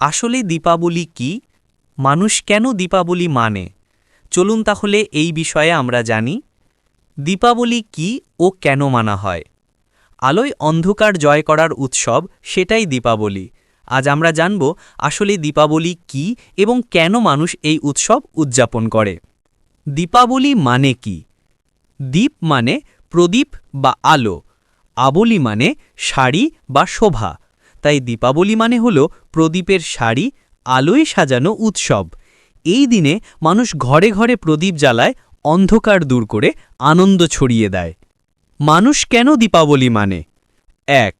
আসলে দীপাবলি কি? মানুষ কেন দীপাবলি মানে? চলুন তাহলে এই বিষয়ে আমরা জানি। দীপাবলি কি ও কেন মানা হয়? আলোয় অন্ধকার জয় করার উৎসব সেটাই দীপাবলি। আজ আমরা জানব আসলে দীপাবলি কি এবং কেন মানুষ এই উৎসব উদযাপন করে। দীপাবলি মানে কি? দীপ মানে প্রদীপ বা আলো। আবলি মানে শাড়ি বা শোভা। তাই দীপাবলি মানে হল প্রদীপের শাড়ি, আলোয় সাজানো উৎসব। এই দিনে মানুষ ঘরে ঘরে প্রদীপ জ্বালায়, অন্ধকার দূর করে আনন্দ ছড়িয়ে দেয়। মানুষ কেন দীপাবলি মানে? এক,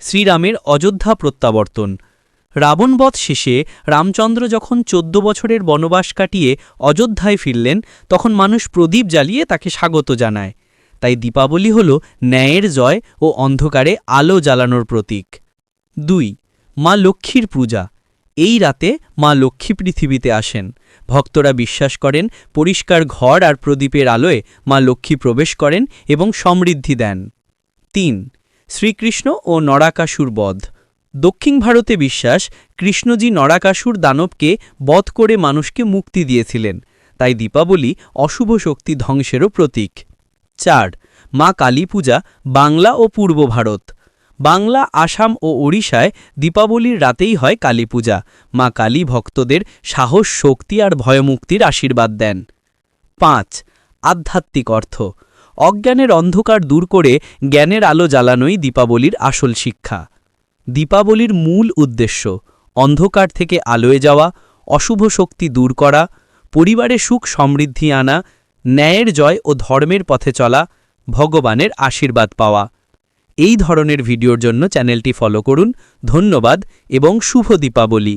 শ্রীরামের অযোধ্যা প্রত্যাবর্তন। রাবণবধ শেষে রামচন্দ্র যখন চোদ্দ বছরের বনবাস কাটিয়ে অযোধ্যায় ফিরলেন, তখন মানুষ প্রদীপ জ্বালিয়ে তাকে স্বাগত জানায়। তাই দীপাবলি হল ন্যায়ের জয় ও অন্ধকারে আলো জ্বালানোর প্রতীক। দুই, মা লক্ষ্মীর পূজা। এই রাতে মা লক্ষ্মী পৃথিবীতে আসেন। ভক্তরা বিশ্বাস করেন, পরিষ্কার ঘর আর প্রদীপের আলোয় মা লক্ষ্মী প্রবেশ করেন এবং সমৃদ্ধি দেন। তিন, শ্রীকৃষ্ণ ও নরাকাসুর বধ। দক্ষিণ ভারতে বিশ্বাস, কৃষ্ণজি নরাকাসুর দানবকে বধ করে মানুষকে মুক্তি দিয়েছিলেন। তাই দীপাবলি অশুভ শক্তি ধ্বংসেরও প্রতীক। চার, মা কালী পূজা বাংলা ও পূর্ব ভারত। বাংলা, আসাম ও ওড়িশায় দীপাবলির রাতেই হয় কালী পূজা। মা কালী ভক্তদের সাহস, শক্তি আর ভয়মুক্তির আশীর্বাদ দেন। পাঁচ, আধ্যাত্মিক অর্থ। অজ্ঞানের অন্ধকার দূর করে জ্ঞানের আলো জ্বালানোই দীপাবলির আসল শিক্ষা। দীপাবলির মূল উদ্দেশ্য, অন্ধকার থেকে আলোয় যাওয়া, অশুভ শক্তি দূর করা, পরিবারে সুখ সমৃদ্ধি আনা, ন্যায়ের জয় ও ধর্মের পথে চলা, ভগবানের আশীর্বাদ পাওয়া। এই ধরনের ভিডিওর জন্য চ্যানেলটি ফলো করুন ধন্যবাদ এবং শুভ দীপাবলি।